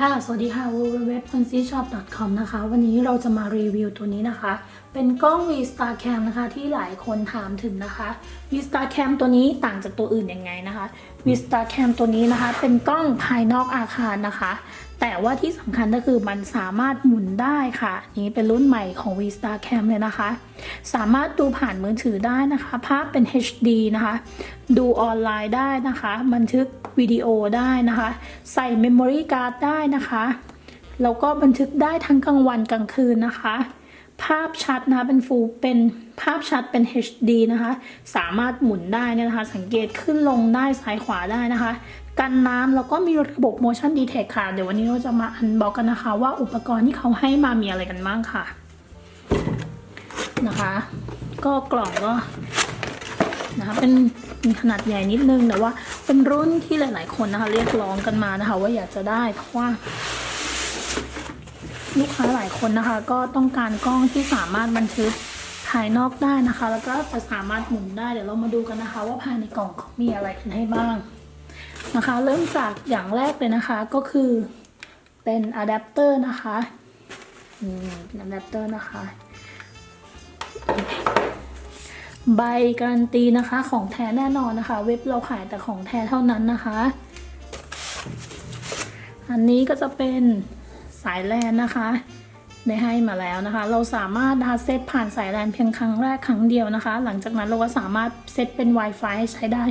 ค่ะ สวัสดีค่ะ www.ponzishop.com นะคะ วันนี้เราจะมารีวิวตัวนี้นะคะ เป็นกล้อง V-Star Cam นะคะ ที่หลายคนถามถึงนะคะ V-Star Cam ตัวนี้ต่างจากตัวอื่นยังไงนะคะ V-Star Cam ตัวนี้นะคะ เป็นกล้องภายนอกอาคารนะคะ แต่ว่าที่สำคัญก็คือมันสามารถหมุนได้ค่ะ นี่เป็นรุ่นใหม่ของ V-Star Cam เลยนะคะ สามารถดูผ่านมือถือได้นะคะ ภาพเป็น HD นะคะ ดูออนไลน์ได้นะคะ บันทึกวิดีโอได้นะคะ ใส่เมมโมรี่การ์ดได้นะคะ แล้วก็บันทึกได้ทั้งกลางวันกลางคืนนะคะ ภาพชัดนะคะเป็นฟูเป็นภาพชัดเป็น HD นะคะ สามารถหมุนได้เนี่ยนะคะ สังเกตขึ้นลงได้ซ้ายขวาได้นะคะ กันน้ำแล้วก็มีระบบ motion detect ค่ะ เดี๋ยววันนี้เราจะมาอันบอกกันนะคะ ว่าอุปกรณ์ที่เขาให้มามีอะไรกันบ้างค่ะนะคะ ก็กล่องก็นะคะเป็นมีขนาดใหญ่นิดนึงแต่ว่าเป็นรุ่นที่หลาย ๆ คนนะคะ เรียกร้องกันมานะคะ ว่าอยากจะได้เพราะว่า ลูกค้าหลายคนนะคะ ก็ต้องการกล้องที่สามารถบันทึกภายนอกได้นะคะ แล้วก็จะสามารถหมุนได้เดี๋ยวเรามาดูกันนะคะ ว่าภายในกล่องเขามีอะไรกันให้บ้างนะคะ เริ่มจากอย่างแรกเลยนะคะก็คือเป็นอะแดปเตอร์นะคะอืมเป็นอะแดปเตอร์นะคะ ใบการันตีนะคะของแท้แน่นอนนะคะ เว็บเราขายแต่ของแท้เท่านั้นนะคะ อันนี้ก็จะเป็น สายแลนนะคะได้ให้มาแล้วนะคะ เราสามารถนะคะเซตผ่านสายแลนเพียงครั้งแรกครั้งเดียวนะคะ หลังจากนั้นเราก็สามารถเซตเป็น Wi-Fi ให้ใช้ได้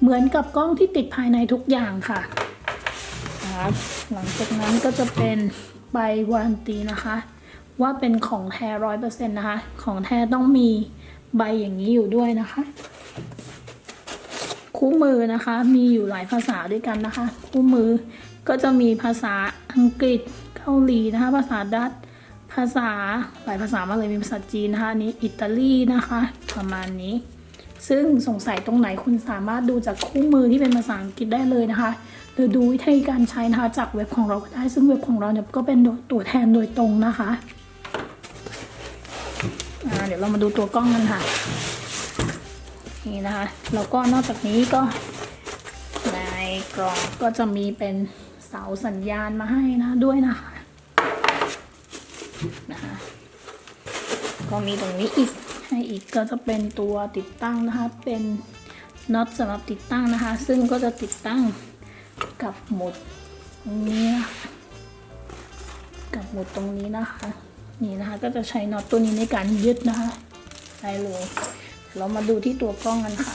เหมือนกับกล้องที่ติดภายในทุกอย่างค่ะนะคะหลังจากนั้นก็จะเป็นใบวารันตีนะคะ ว่าเป็นของแท้ร้อยเปอร์เซ็นต์นะคะ ของแท้ต้องมีใบอย่างนี้อยู่ด้วยนะคะ คู่มือนะคะมีอยู่หลายภาษาด้วยกันนะคะ คู่มือก็จะมีภาษาอังกฤษ เกาหลีนะคะ ภาษาดัตภาษาหลายภาษามากเลยมีภาษาจีนนะคะนี้อิตาลีนะคะ ประมาณนี้ ซึ่งสงสัยตรงไหนคุณสามารถดูจากคู่มือที่เป็นภาษาอังกฤษได้เลยนะคะหรือดูวิธีการใช้นะคะจากเว็บของเราก็ได้ซึ่งเว็บของเราเนี่ยก็เป็นตัวแทนโดยตรงนะคะเดี๋ยวเรามาดูตัวกล้องกันค่ะนี่นะคะแล้วก็นอกจากนี้ก็ในกล่องก็จะมีเป็น เสาสัญญาณมาให้นะด้วยนะคะนะคะก็มีตรงนี้อีกให้อีกก็จะเป็นตัวติดตั้งนะคะ เป็นน็อตสำหรับติดตั้งนะคะ ซึ่งก็จะติดตั้งกับหมุดตรงนี้นะกับหมุดตรงนี้นะคะ นี่นะคะก็จะใช้น็อตตัวนี้ในการยึดนะคะได้เลยเรามาดูที่ตัวกล้องกันค่ะ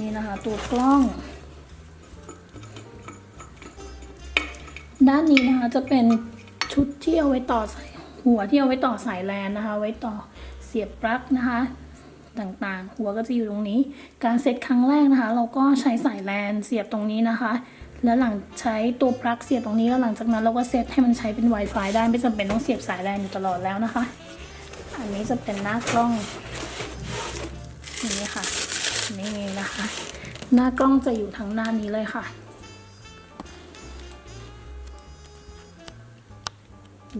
นี่นะคะตัวกล้อง ด้านนี้นะคะจะเป็นชุดที่เอาไว้ต่อสายหัวที่เอาไว้ต่อสายแลนนะคะ ไว้ต่อเสียบปลั๊กนะคะต่างๆ หัวก็จะอยู่ตรงนี้ การเซตครั้งแรกนะคะ เราก็ใช้สายแลนเสียบตรงนี้นะคะ แล้วหลังใช้ตัวปลั๊กเสียบตรงนี้แล้วหลังจากนั้นเราก็เซตให้มันใช้เป็น Wi-Fi ได้ไม่จำเป็นต้องเสียบสายแลนอยู่ตลอดแล้วนะคะ อันนี้จะเป็นหน้ากล้องนี่ค่ะ นี่นะคะ หน้ากล้องจะอยู่ทางหน้านี้เลยค่ะ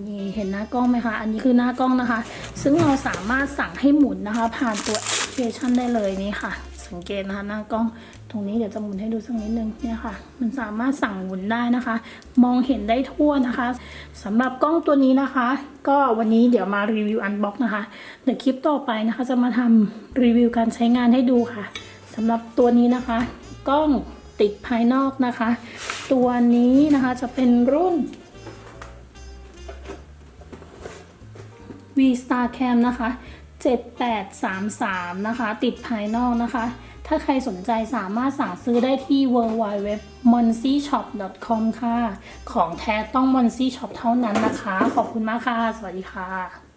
นี่เห็นหน้ากล้องไหมคะ อันนี้คือหน้ากล้องนะคะ ซึ่งเราสามารถสั่งให้หมุนนะคะ ผ่านตัวแอปพลิเคชันได้เลยนี่ค่ะ สังเกตนะคะหน้ากล้องตรงนี้เดี๋ยวจะหมุนให้ดูสักนิดนึงเนี่ยค่ะ มันสามารถสั่งหมุนได้นะคะ มองเห็นได้ทั่วนะคะสำหรับกล้องตัวนี้นะคะ ก็วันนี้เดี๋ยวมารีวิวอันบ็อกนะคะเดี๋ยวคลิปต่อไปนะคะ จะมาทำรีวิวการใช้งานให้ดูค่ะสำหรับตัวนี้นะคะ กล้องติดภายนอกนะคะ ตัวนี้นะคะจะเป็นรุ่น V Star Cam นะคะ 7833 นะคะ ติดภายนอกนะคะ ถ้าใครสนใจสามารถสั่งซื้อได้ที่ www.monsyshop.com ค่ะ ของแท้ต้อง Monsy Shop เท่านั้นนะคะ ขอบคุณมากค่ะ สวัสดีค่ะ